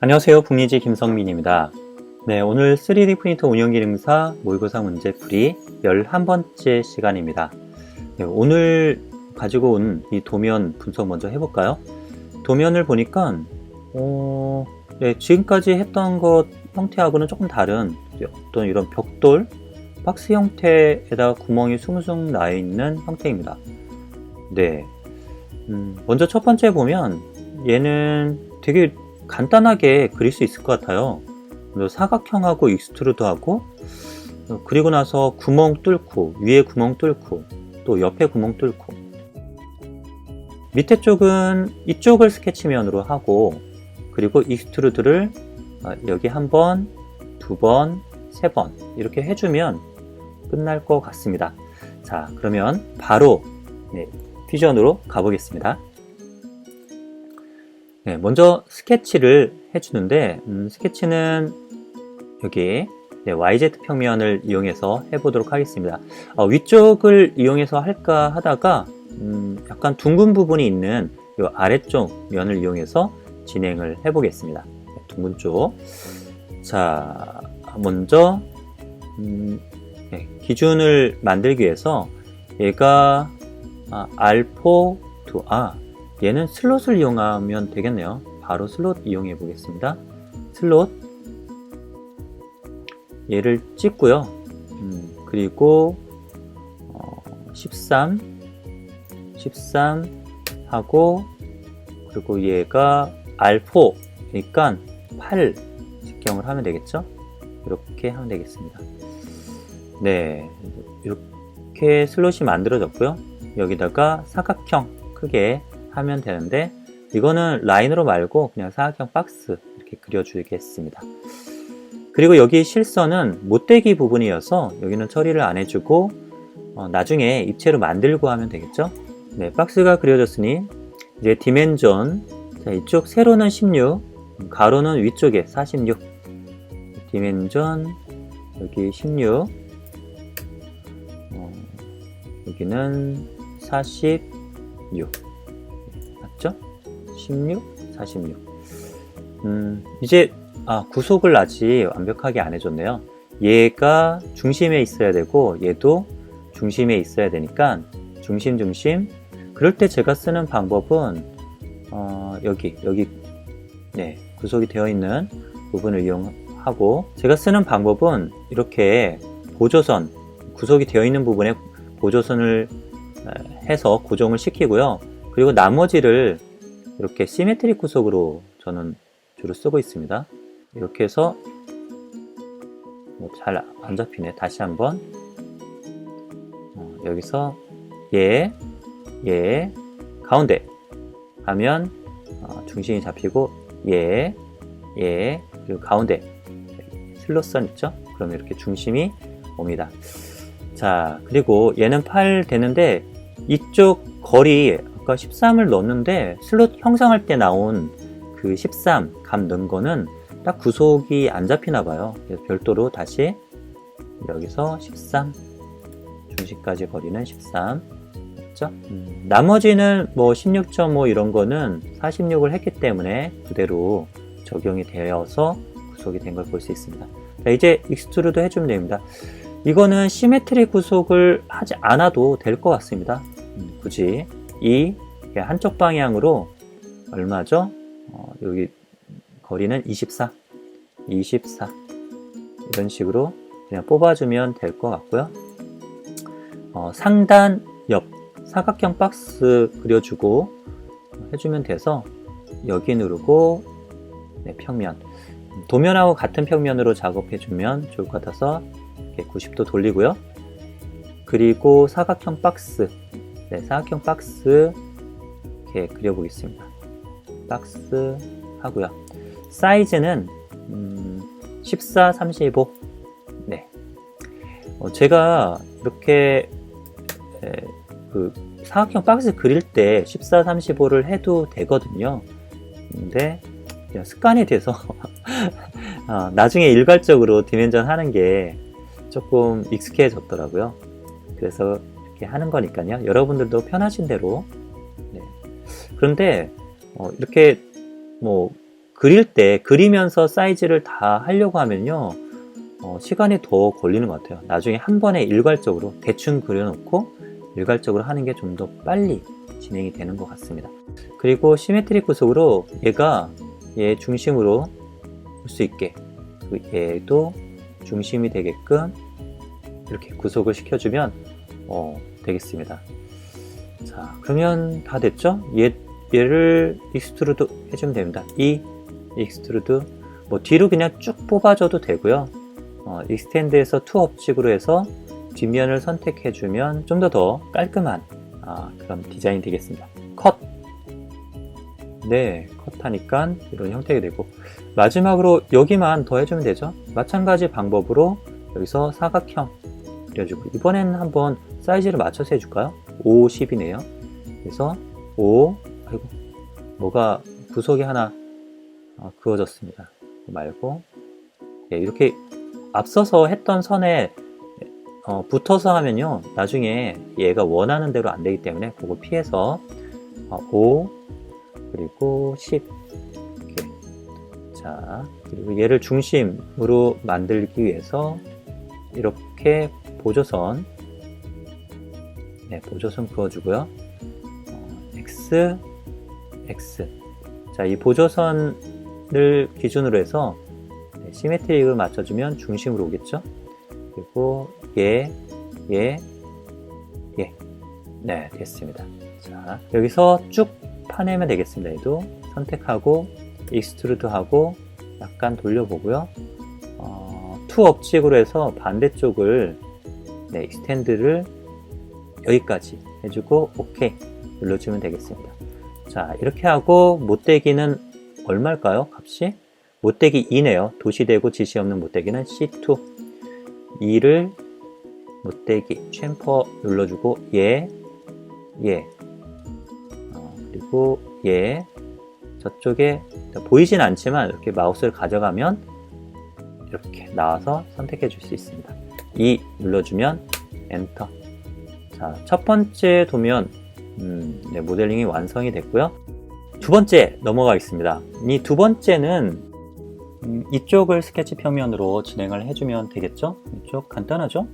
안녕하세요. 북리지 김성민입니다. 네, 오늘 3D 프린터 운영 기능사 모의고사 문제 풀이 11번째 시간입니다. 네, 오늘 가지고 온 이 도면 분석 먼저 해볼까요? 도면을 보니까, 어, 네, 지금까지 했던 것 형태하고는 조금 다른 어떤 이런 벽돌, 박스 형태에다 구멍이 숭숭 나 있는 형태입니다. 네. 음, 먼저 첫 번째 보면 얘는 되게 간단하게 그릴 수 있을 것 같아요. 사각형하고 익스트루드하고 어, 그리고 나서 구멍 뚫고 위에 구멍 뚫고 또 옆에 구멍 뚫고 밑에 쪽은 이쪽을 스케치면으로 하고 그리고 익스트루드를 어, 여기 한 번, 두 번, 세 번 이렇게 해주면 끝날 것 같습니다. 자 그러면 바로 네, 퓨전으로 가보겠습니다. 네, 먼저 스케치를 해주는데 음, 스케치는 여기 네, YZ 평면을 이용해서 해보도록 하겠습니다. 어, 위쪽을 이용해서 할까 하다가 음, 약간 둥근 부분이 있는 이 아래쪽 면을 이용해서 진행을 해보겠습니다. 네, 둥근 쪽. 자, 먼저 음, 네, 기준을 만들기 위해서 얘가 아, 알포 두 아, 얘는 슬롯을 이용하면 되겠네요. 바로 슬롯 이용해 보겠습니다. 슬롯 얘를 찍고요. 음, 그리고 어, 13, 13 하고 그리고 얘가 R4니까 8 직경을 하면 되겠죠? 이렇게 하면 되겠습니다. 네, 이렇게 슬롯이 만들어졌고요. 여기다가 사각형 크게 하면 되는데 이거는 라인으로 말고 그냥 사각형 박스 이렇게 그려주겠습니다. 그리고 여기 실선은 못대기 부분이어서 여기는 처리를 안 해주고 어, 나중에 입체로 만들고 하면 되겠죠. 네, 박스가 그려졌으니 이제 디멘전 자, 이쪽 세로는 16 가로는 위쪽에 46 디멘전 여기 16 어, 여기는 46 맞죠? 16, 46 음, 이제 아, 구속을 아직 완벽하게 안 해줬네요. 얘가 중심에 있어야 되고 얘도 중심에 있어야 되니까 중심 중심. 그럴 때 제가 쓰는 방법은 어, 여기 여기 네 구속이 되어 있는 부분을 이용하고 제가 쓰는 방법은 이렇게 보조선 구속이 되어 있는 부분에 보조선을 해서 고정을 시키고요. 그리고 나머지를 이렇게 시메트릭 구속으로 저는 주로 쓰고 있습니다. 이렇게 해서 뭐 잘안 잡히네. 다시 한번 어, 여기서 얘, 얘, 가운데 하면 어, 중심이 잡히고 얘, 얘, 그리고 가운데 슬롯선 있죠? 그럼 이렇게 중심이 옵니다. 자, 그리고 얘는 8 되는데 이쪽 거리 아까 13을 넣었는데 슬롯 형성할 때 나온 그 13값 넣은 거는 딱 구속이 안 잡히나 봐요. 그래서 별도로 다시 여기서 13 중심까지 거리는 13 맞죠? 음, 나머지는 뭐 16.5 이런 거는 46을 했기 때문에 그대로 적용이 되어서 구속이 된 걸 볼 수 있습니다. 자, 이제 익스트루드 해주면 됩니다. 이거는 시메트리 구속을 하지 않아도 될 것 같습니다. 음, 굳이 이 한쪽 방향으로 얼마죠? 어, 여기 거리는 24, 24 이런 식으로 그냥 뽑아주면 될 것 같고요. 어, 상단 옆 사각형 박스 그려주고 해주면 돼서 여기 누르고 네, 평면 도면하고 같은 평면으로 작업해주면 좋을 것 같아서 이렇게 90도 돌리고요. 그리고 사각형 박스, 네, 사각형 박스 이렇게 그려보겠습니다. 박스 하고요. 사이즈는 음, 14, 35. 네. 어, 제가 이렇게 에, 그 사각형 박스 그릴 때 14, 35를 해도 되거든요. 근데 그냥 습관이 돼서 어, 나중에 일괄적으로 디멘전 하는 게 조금 익숙해졌더라고요. 그래서 이렇게 하는 거니까요. 여러분들도 편하신 대로. 네. 그런데 어, 이렇게 뭐 그릴 때 그리면서 사이즈를 다 하려고 하면요 어, 시간이 더 걸리는 것 같아요 나중에 한 번에 일괄적으로 대충 그려놓고 일괄적으로 하는 게 좀 더 빨리 진행이 되는 것 같습니다 그리고 시메트릭 구속으로 얘가 얘 중심으로 볼 수 있게 그리고 얘도 중심이 되게끔 이렇게 구속을 시켜주면 어, 되겠습니다. 자 그러면 다 됐죠? 얘, 얘를 익스트루드 해주면 됩니다. 이 익스트루드 뭐 뒤로 그냥 쭉 뽑아줘도 되고요. 어, 익스텐드에서 투 업직으로 해서 뒷면을 선택해주면 좀 더 더 깔끔한 아, 그런 디자인이 되겠습니다. 컷! 네, 컷하니까 이런 형태가 되고. 마지막으로 여기만 더 해주면 되죠? 마찬가지 방법으로 여기서 사각형 그려주고. 이번에는 한번 사이즈를 맞춰서 해줄까요? 50이네요. 그래서 5 아이고 뭐가 구석이 하나 어, 그어졌습니다. 말고. 예, 이렇게 앞서서 했던 선에 어, 붙어서 하면요 나중에 얘가 원하는 대로 안 되기 때문에 그거 피해서 어, 5 그리고 10 이렇게. 자 그리고 얘를 중심으로 만들기 위해서 이렇게 보조선 네 보조선 그어주고요 어, X X 자 이 보조선을 기준으로 해서 네, 시메트릭을 맞춰주면 중심으로 오겠죠 그리고 얘, 얘, 얘. 네, 됐습니다. 자, 여기서 쭉 파내면 되겠습니다. 얘도 선택하고, 익스트루드 하고, 약간 돌려보고요. 어, 투 업직으로 해서 반대쪽을, 네, 익스텐드를 여기까지 해주고, 오케이. 눌러주면 되겠습니다. 자, 이렇게 하고, 못대기는 얼마일까요? 값이? 못대기 2네요. 도시되고 지시 없는 못대기는 C2. 2를 못대기 챔퍼 눌러주고 얘, 얘 어, 그리고 얘 저쪽에 보이진 않지만 이렇게 마우스를 가져가면 이렇게 나와서 선택해 줄 수 있습니다 2 눌러주면 엔터 자, 첫 번째 도면 음, 네, 모델링이 완성이 됐고요 두 번째 넘어가겠습니다 이 두 번째는 음, 이쪽을 스케치 평면으로 진행을 해주면 되겠죠 이쪽 간단하죠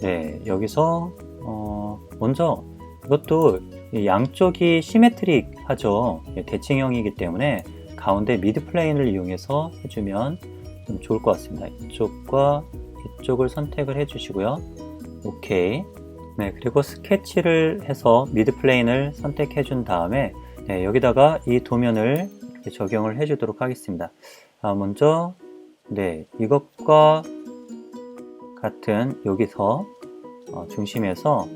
네, 여기서 어, 먼저 이것도 양쪽이 시메트릭 하죠. 대칭형이기 때문에 가운데 미드 플레인을 이용해서 해주면 좀 좋을 것 같습니다. 이쪽과 이쪽을 선택을 해주시고요. 오케이. 네, 그리고 스케치를 해서 미드 플레인을 선택해 준 다음에 네, 여기다가 이 도면을 적용을 해 주도록 하겠습니다. 아, 먼저 네, 이것과 같은 여기서 어, 중심에서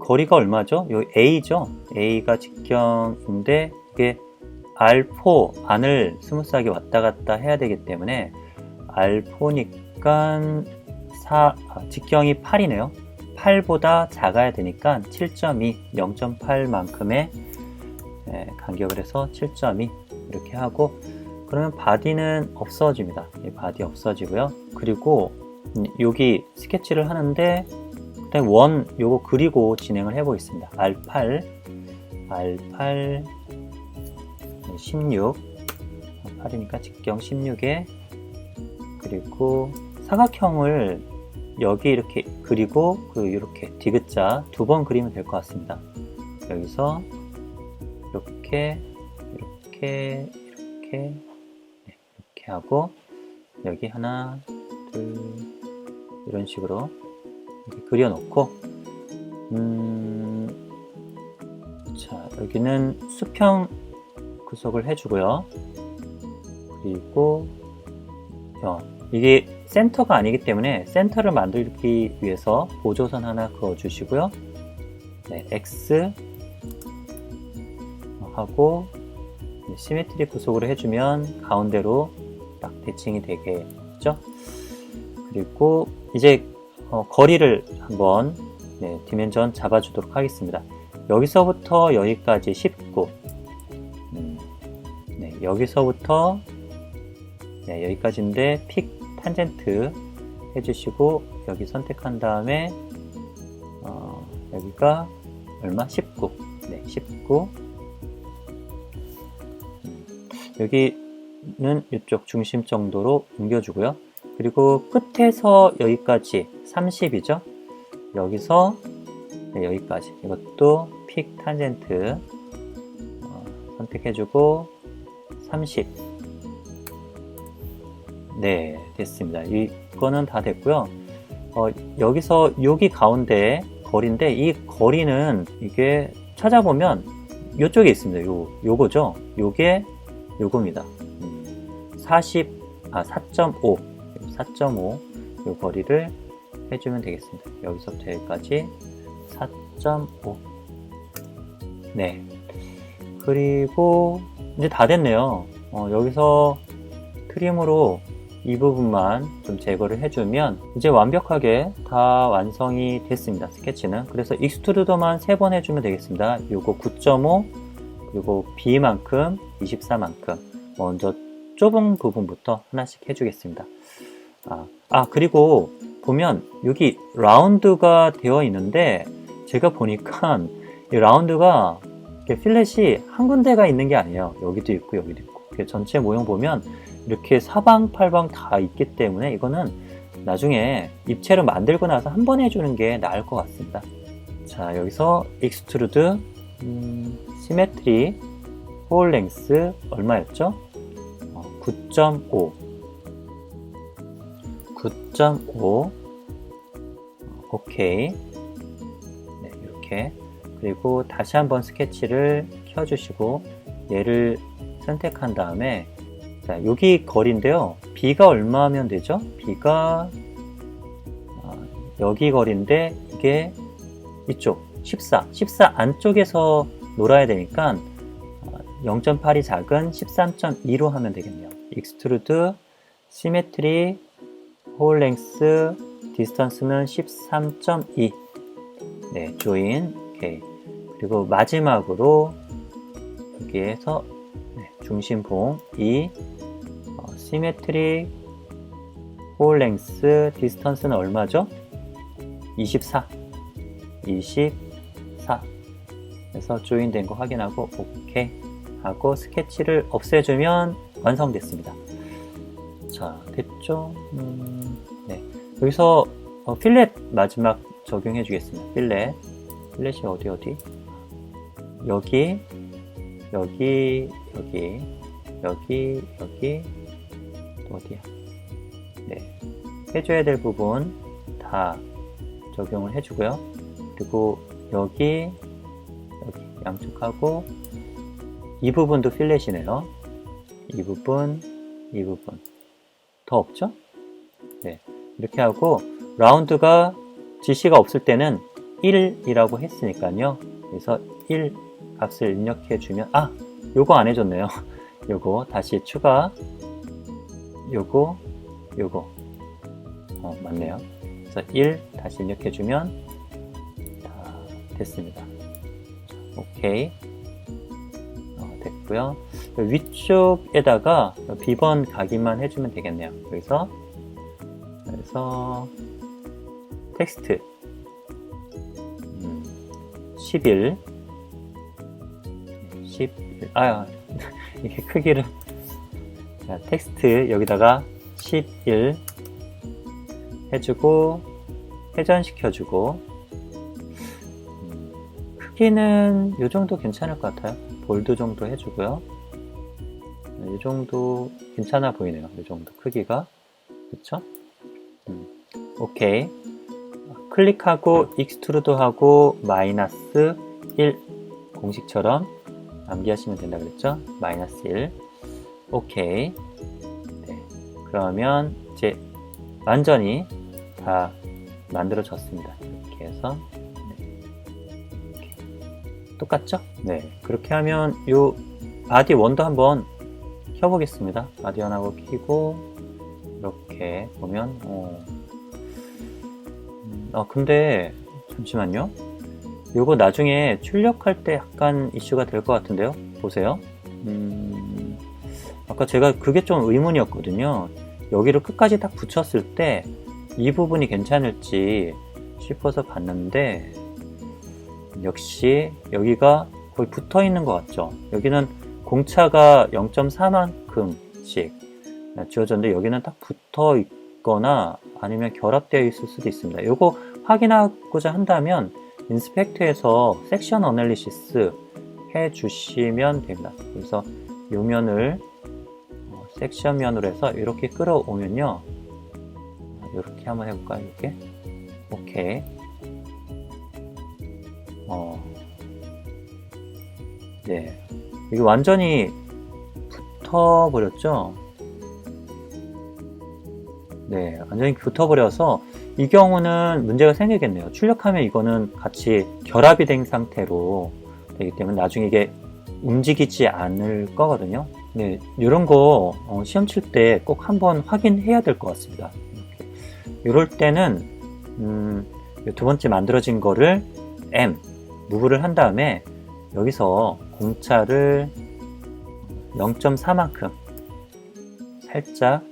거리가 얼마죠? 요 A죠? A가 직경인데 이게 R4 안을 스무스하게 왔다 갔다 해야 되기 때문에 R4니까 4, 아, 직경이 8이네요. 8보다 작아야 되니까 7.2, 0.8만큼의 예, 간격을 해서 7.2 이렇게 하고 그러면 바디는 없어집니다. 바디 없어지고요. 그리고 여기 스케치를 하는데 일단 원 요거 그리고 진행을 해 보겠습니다. R8 R8 16 8이니까 직경 16에 그리고 사각형을 여기 이렇게 그리고 그 이렇게 디귿자 두 번 그리면 될 것 같습니다. 여기서 이렇게 이렇게 이렇게 네, 이렇게 하고 여기 하나 둘 이런 식으로 그려놓고 음, 자 여기는 수평 구속을 해주고요. 그리고 어, 이게 센터가 아니기 때문에 센터를 만들기 위해서 보조선 하나 그어주시고요. 네, X 하고 시메트리 구속을 해주면 가운데로 딱 대칭이 되겠죠. 그리고 이제 어, 거리를 한번 네, 디멘전 잡아주도록 하겠습니다. 여기서부터 여기까지 19 음, 네, 여기서부터 네, 여기까지인데 픽 탄젠트 해주시고 여기 선택한 다음에 어, 여기가 얼마? 19 네, 19 음, 여기는 이쪽 중심 정도로 옮겨주고요. 그리고 끝에서 여기까지 30이죠. 여기서 네, 여기까지 이것도 픽 탄젠트 어, 선택해주고 30. 네, 됐습니다. 이거는 다 됐고요. 어, 여기서 여기 가운데 거리인데 이 거리는 이게 찾아보면 이쪽에 있습니다. 요 요거죠. 요게 요겁니다. 음, 40, 아 4.5, 4.5 요 거리를 해주면 되겠습니다. 여기서부터 여기까지 4.5. 네. 그리고 이제 다 됐네요. 어, 여기서 트림으로 이 부분만 좀 제거를 해주면 이제 완벽하게 다 완성이 됐습니다. 스케치는. 그래서 익스트루더만 3번 해주면 되겠습니다. 요거 9.5 그리고 B만큼 24만큼 먼저 좁은 부분부터 하나씩 해주겠습니다. 아, 아 그리고 보면 여기 라운드가 되어 있는데 제가 보니까 이 라운드가 필렛이 한 군데가 있는 게 아니에요. 여기도 있고 여기도 있고 전체 모형 보면 이렇게 사방팔방 다 있기 때문에 이거는 나중에 입체로 만들고 나서 한 번 해주는 게 나을 것 같습니다. 자 여기서 익스트루드 음, 시메트리 홀 랭스 얼마였죠? 어, 9.5 9.5 오케이 네, 이렇게 그리고 다시 한번 스케치를 켜주시고 얘를 선택한 다음에 자, 여기 거리인데요. B가 얼마면 되죠? B가 어, 여기 거리인데 이게 이쪽 14, 14 안쪽에서 놀아야 되니까 0.8이 작은 13.2로 하면 되겠네요. 익스트루드, 시메트리, 홀 랭스, 디스턴스는 13.2. 네, 조인. 오케이. 그리고 마지막으로 여기에서 네, 중심봉 2 어, 시메트리 홀 랭스 디스턴스는 얼마죠? 24 24 그래서 조인된 거 확인하고 오케이 하고 스케치를 없애주면 완성됐습니다. 자 됐죠? 음, 네. 여기서 어, 필렛 마지막 적용해 주겠습니다. 필렛. 필렛이 어디 어디? 여기 여기 여기 여기 여기. 또 어디야 네. 해줘야 될 부분 다 적용을 해주고요. 그리고 여기 여기 양쪽하고 이 부분도 필렛이네요. 이 부분 이 부분. 더 없죠? 네. 이렇게 하고 라운드가 지시가 없을 때는 1이라고 했으니까요. 그래서 1 값을 입력해 주면 아 요거 안 해줬네요. 요거 다시 추가 요거 요거. 어 맞네요. 그래서 1 다시 입력해 주면 다 됐습니다. 오케이. 어, 됐고요. 위쪽에다가 비번 각인만 해주면 되겠네요. 여기서. 그래서 텍스트. 음, 11 10, 아, 이게 크기를. 자, 텍스트 여기다가 11 해주고, 회전시켜주고, 음, 크기는 이 정도 괜찮을 것 같아요. 볼드 정도 해주고요. 이 정도 괜찮아 보이네요. 이 정도 크기가. 그쵸? 음, 오케이. 클릭하고 익스트루드 하고 마이너스 1 공식처럼 암기하시면 된다 그랬죠? 마이너스 1 오케이 네. 그러면 이제 완전히 다 만들어졌습니다 이렇게 해서 네. 이렇게. 똑같죠? 네 그렇게 하면 요 바디 원도 한번 켜보겠습니다 바디 원하고 키고 이렇게 보면 어, 음, 어 근데 잠시만요 요거 나중에 출력할 때 약간 이슈가 될 것 같은데요. 보세요. 음, 아까 제가 그게 좀 의문이었거든요. 여기를 끝까지 딱 붙였을 때 이 부분이 괜찮을지 싶어서 봤는데 역시 여기가 거의 붙어 있는 것 같죠. 여기는 공차가 0.4만큼씩 지워졌는데 여기는 딱 붙어 있거나 아니면 결합되어 있을 수도 있습니다. 이거 확인하고자 한다면 인스펙트에서 섹션 어널리시스 해 주시면 됩니다. 그래서 요 면을 어, 섹션 면으로 해서 이렇게 끌어오면요. 이렇게 한번 해볼까요? 이렇게. 오케이. 어. 네. 이게 완전히 붙어버렸죠? 네. 완전히 붙어버려서 이 경우는 문제가 생기겠네요. 출력하면 이거는 같이 결합이 된 상태로 되기 때문에 나중에 이게 움직이지 않을 거거든요. 네. 이런 거 어, 시험 칠 때 꼭 한번 확인해야 될 것 같습니다. 이럴 때는 음, 이두 번째 만들어진 거를 M 무브를 한 다음에 여기서 공차를 0.4만큼 살짝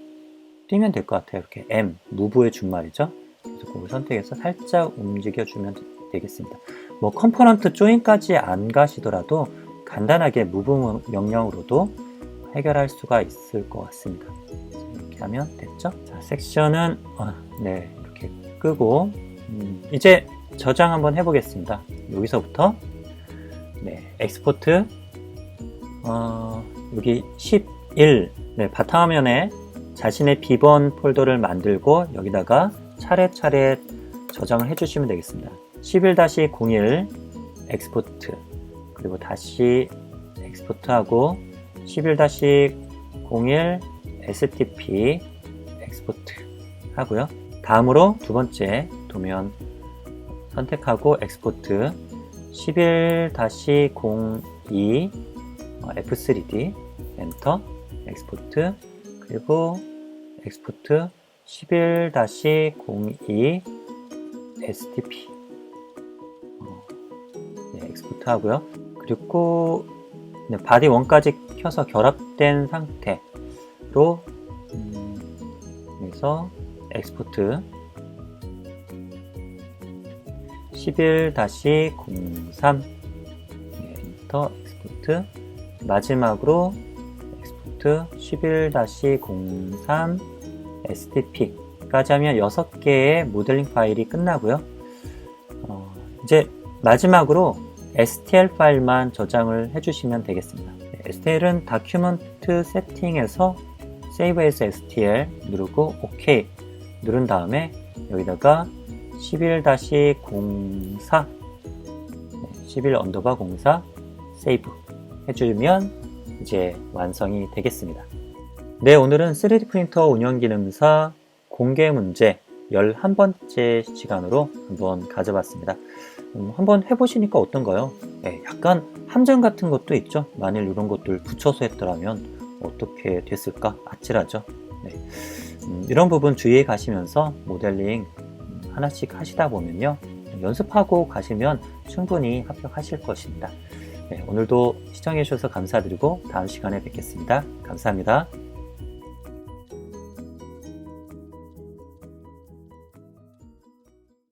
뛰면 될 것 같아요. 이렇게 M 무브의 준말이죠. 그래서 그걸 선택해서 살짝 움직여 주면 되겠습니다. 뭐 컴포넌트 조인까지 안 가시더라도 간단하게 무브 명령으로도 해결할 수가 있을 것 같습니다. 자, 이렇게 하면 됐죠? 자, 섹션은 어, 네 이렇게 끄고 음, 이제 저장 한번 해보겠습니다. 여기서부터 네 엑스포트 어, 여기 11 네, 바탕화면에 자신의 비번 폴더를 만들고 여기다가 차례차례 저장을 해주시면 되겠습니다. 11-01 엑스포트 그리고 다시 엑스포트하고 11-01 STP 엑스포트 하고요. 다음으로 두 번째 도면 선택하고 엑스포트 11-02 어, F3D 엔터 엑스포트 그리고 엑스포트 11-02 STP 어, 네, 엑스포트 하고요. 그리고 네, 바디 1까지 켜서 결합된 상태로 음, 여기서 엑스포트 11-03 네, 엔터 엑스포트 마지막으로 엑스포트 11-03 STP까지 하면 6개의 모델링 파일이 끝나고요. 어, 이제 마지막으로 STL 파일만 저장을 해주시면 되겠습니다. 네, STL은 다큐먼트 세팅에서 Save as STL 누르고 OK 누른 다음에 여기다가 11-04 11 언더바 04 세이브 해주면 이제 완성이 되겠습니다. 네, 오늘은 3D 프린터 운영 기능사 공개 문제 11번째 시간으로 한번 가져봤습니다. 음, 한번 해보시니까 어떤가요? 네, 약간 함정 같은 것도 있죠. 만일 이런 것들 붙여서 했더라면 어떻게 됐을까? 아찔하죠. 네. 음, 이런 부분 주의해 가시면서 모델링 음, 하나씩 하시다 보면요. 연습하고 가시면 충분히 합격하실 것입니다. 네, 오늘도 시청해 주셔서 감사드리고 다음 시간에 뵙겠습니다. 감사합니다.